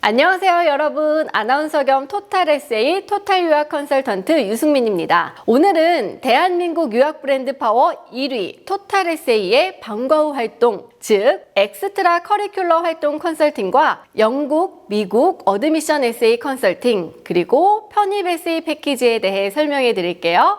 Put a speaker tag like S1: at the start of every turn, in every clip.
S1: 안녕하세요 여러분. 아나운서 겸 토탈 에세이 토탈 유학 컨설턴트 유승민입니다. 오늘은 대한민국 유학 브랜드 파워 1위 토탈 에세이의 방과 후 활동 즉 엑스트라 커리큘러 활동 컨설팅과 영국, 미국 어드미션 에세이 컨설팅 그리고 편입 에세이 패키지에 대해 설명해 드릴게요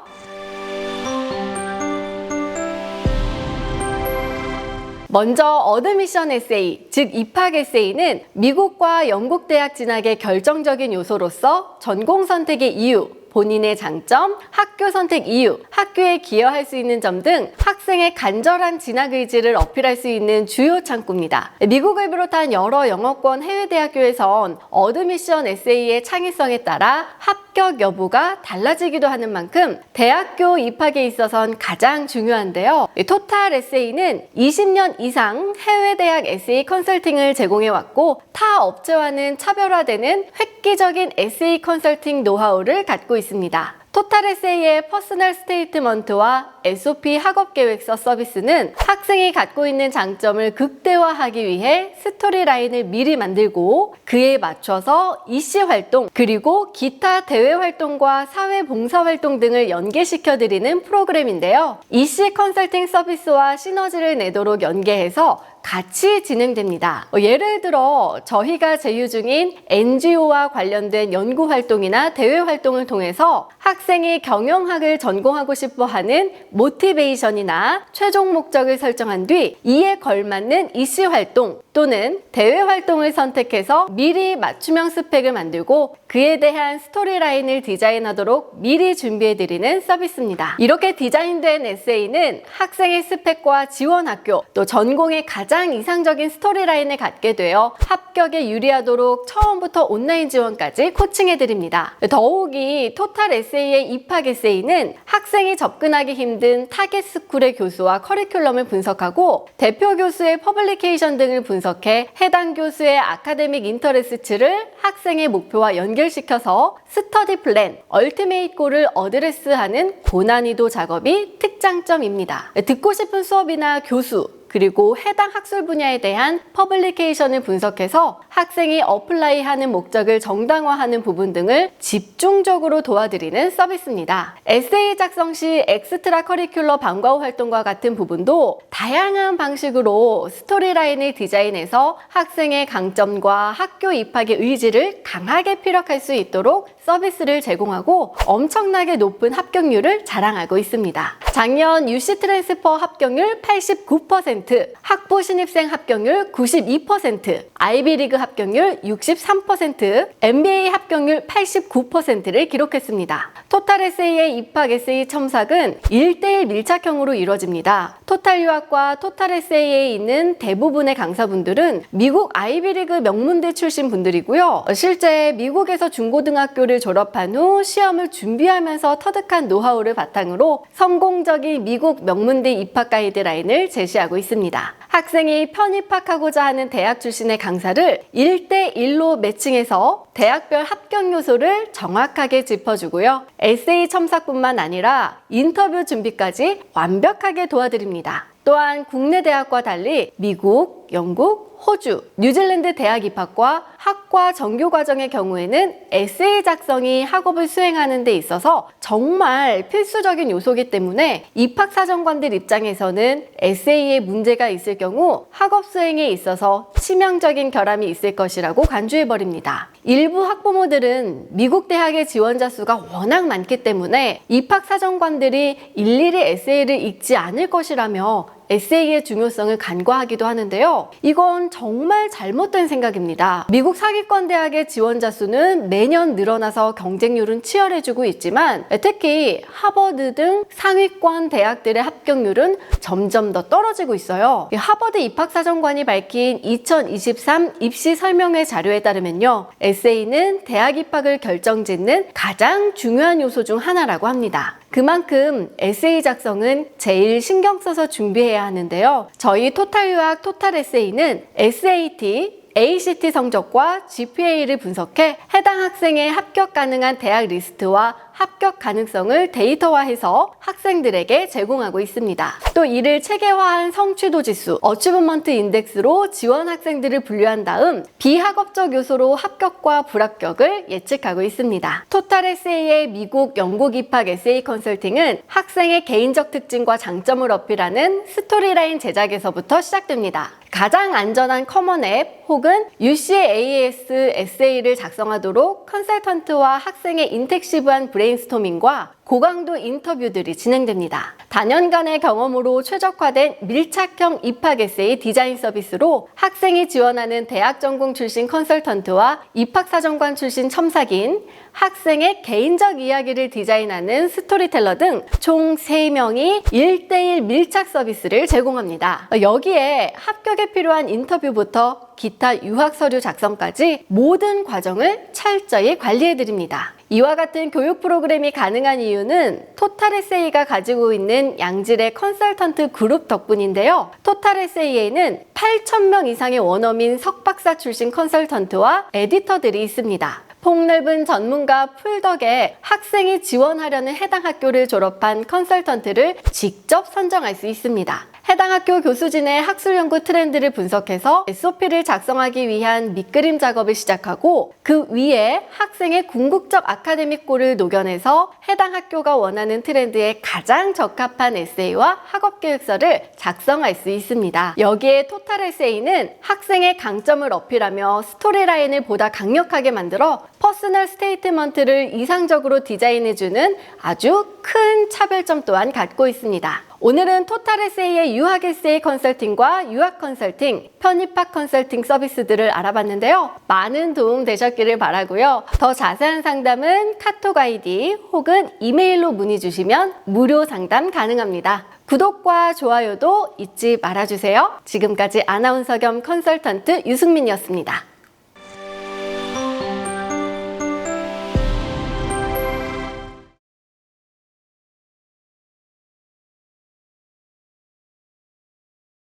S1: 먼저 어드미션 에세이, 즉 입학 에세이는 미국과 영국 대학 진학의 결정적인 요소로서 전공 선택의 이유, 본인의 장점, 학교 선택 이유, 학교에 기여할 수 있는 점 등 학생의 간절한 진학 의지를 어필할 수 있는 주요 창구입니다. 미국을 비롯한 여러 영어권 해외 대학교에선 어드미션 에세이의 창의성에 따라 합격 여부가 달라지기도 하는 만큼 대학교 입학에 있어선 가장 중요한데요. 토탈 에세이는 20년 이상 해외 대학 에세이 컨설팅을 제공해 왔고 타 업체와는 차별화되는 획기적인 에세이 컨설팅 노하우를 갖고 있습니다. 토탈 에세이의 퍼스널 스테이트먼트와 SOP 학업 계획서 서비스는 학생이 갖고 있는 장점을 극대화하기 위해 스토리 라인을 미리 만들고 그에 맞춰서 이시 활동 그리고 기타 대외 활동과 사회 봉사 활동 등을 연계시켜 드리는 프로그램인데요. 이시 컨설팅 서비스와 시너지를 내도록 연계해서 같이 진행됩니다. 어, 예를 들어 저희가 제휴 중인 NGO와 관련된 연구 활동이나 대외 활동을 통해서 학생이 경영학을 전공하고 싶어 하는 모티베이션이나 최종 목적을 설정한 뒤 이에 걸맞는 이시 활동 또는 대외 활동을 선택해서 미리 맞춤형 스펙을 만들고 그에 대한 스토리라인을 디자인하도록 미리 준비해드리는 서비스입니다. 이렇게 디자인된 에세이는 학생의 스펙과 지원 학교 또 전공의 가장 이상적인 스토리라인을 갖게 되어 합격에 유리하도록 처음부터 온라인 지원까지 코칭해드립니다. 더욱이 토탈 에세이의 입학 에세이는 학생이 접근하기 힘든 타겟 스쿨의 교수와 커리큘럼을 분석하고 대표 교수의 퍼블리케이션 등을 분석 해 해당 교수의 아카데믹 인터레스트를 학생의 목표와 연결시켜서 스터디 플랜, 얼티메이트 골을 어드레스하는 고난이도 작업이 특장점입니다. 듣고 싶은 수업이나 교수, 그리고 해당 학술 분야에 대한 퍼블리케이션을 분석해서 학생이 어플라이하는 목적을 정당화하는 부분 등을 집중적으로 도와드리는 서비스입니다. 에세이 작성 시 엑스트라 커리큘러 방과 후 활동과 같은 부분도 다양한 방식으로 스토리라인을 디자인해서 학생의 강점과 학교 입학의 의지를 강하게 피력할 수 있도록 서비스를 제공하고 엄청나게 높은 합격률을 자랑하고 있습니다. 작년 UC 트랜스퍼 합격률 89%, 학부 신입생 합격률 92%, 아이비리그 합격률 63%, MBA 합격률 89%를 기록했습니다. 토탈 에세이의 입학 에세이 첨삭은 1대1 밀착형으로 이루어집니다. 토탈 유학과 토탈 에세이에 있는 대부분의 강사분들은 미국 아이비리그 명문대 출신 분들이고요. 실제 미국에서 중고등학교를 졸업한 후 시험을 준비하면서 터득한 노하우를 바탕으로 성공적인 미국 명문대 입학 가이드라인을 제시하고 있습니다. 학생이 편입학하고자 하는 대학 출신의 강사를 1대1로 매칭해서 대학별 합격 요소를 정확하게 짚어주고요. 에세이 첨삭뿐만 아니라 인터뷰 준비까지 완벽하게 도와드립니다. 또한 국내 대학과 달리 미국, 영국, 호주, 뉴질랜드 대학 입학과 학과 정교 과정의 경우에는 에세이 작성이 학업을 수행하는 데 있어서 정말 필수적인 요소이기 때문에 입학 사정관들 입장에서는 에세이에 문제가 있을 경우 학업 수행에 있어서 치명적인 결함이 있을 것이라고 간주해 버립니다. 일부 학부모들은 미국 대학의 지원자 수가 워낙 많기 때문에 입학 사정관들이 일일이 에세이를 읽지 않을 것이라며 에세이의 중요성을 간과하기도 하는데요. 이건 정말 잘못된 생각입니다. 미국 사기권 대학의 지원자 수는 매년 늘어나서 경쟁률은 치열해지고 있지만 특히 하버드 등 상위권 대학들의 합격률은 점점 더 떨어지고 있어요. 하버드 입학사정관이 밝힌 2023 입시 설명회 자료에 따르면요. 에세이는 대학 입학을 결정짓는 가장 중요한 요소 중 하나라고 합니다. 그만큼 에세이 작성은 제일 신경 써서 준비해야 하는데요. 저희 토탈 유학 토탈 에세이는 SAT, ACT 성적과 GPA를 분석해 해당 학생의 합격 가능한 대학 리스트와 합격 가능성을 데이터화해서 학생들에게 제공하고 있습니다. 또 이를 체계화한 성취도 지수, 어치브먼트 인덱스로 지원 학생들을 분류한 다음 비학업적 요소로 합격과 불합격을 예측하고 있습니다. 토탈 에세이의 미국, 영국 입학 에세이 컨설팅은 학생의 개인적 특징과 장점을 어필하는 스토리라인 제작에서부터 시작됩니다. 가장 안전한 커먼 앱 혹은 UCAS 에세이를 작성하도록 컨설턴트와 학생의 인텍시브한 브레인스토밍과 고강도 인터뷰들이 진행됩니다. 단연간의 경험으로 최적화된 밀착형 입학 에세이 디자인 서비스로 학생이 지원하는 대학 전공 출신 컨설턴트와 입학사정관 출신 첨삭인 학생의 개인적 이야기를 디자인하는 스토리텔러 등 총 3명이 1대1 밀착 서비스를 제공합니다. 여기에 합격에 필요한 인터뷰부터 기타 유학 서류 작성까지 모든 과정을 철저히 관리해 드립니다. 이와 같은 교육 프로그램이 가능한 이유는 토탈 에세이가 가지고 있는 양질의 컨설턴트 그룹 덕분인데요. 토탈 에세이에는 8,000명 이상의 원어민 석박사 출신 컨설턴트와 에디터들이 있습니다. 폭넓은 전문가 풀 덕에 학생이 지원하려는 해당 학교를 졸업한 컨설턴트를 직접 선정할 수 있습니다. 해당 학교 교수진의 학술 연구 트렌드를 분석해서 SOP를 작성하기 위한 밑그림 작업을 시작하고 그 위에 학생의 궁극적 아카데믹 골을 녹여내서 해당 학교가 원하는 트렌드에 가장 적합한 에세이와 학업 계획서를 작성할 수 있습니다. 여기에 토탈 에세이는 학생의 강점을 어필하며 스토리라인을 보다 강력하게 만들어 퍼스널 스테이트먼트를 이상적으로 디자인해주는 아주 큰 차별점 또한 갖고 있습니다. 오늘은 토탈 에세이의 유학 에세이 컨설팅과 유학 컨설팅, 편입학 컨설팅 서비스들을 알아봤는데요. 많은 도움 되셨기를 바라고요. 더 자세한 상담은 카톡 아이디 혹은 이메일로 문의 주시면 무료 상담 가능합니다. 구독과 좋아요도 잊지 말아주세요. 지금까지 아나운서 겸 컨설턴트 유승민이었습니다.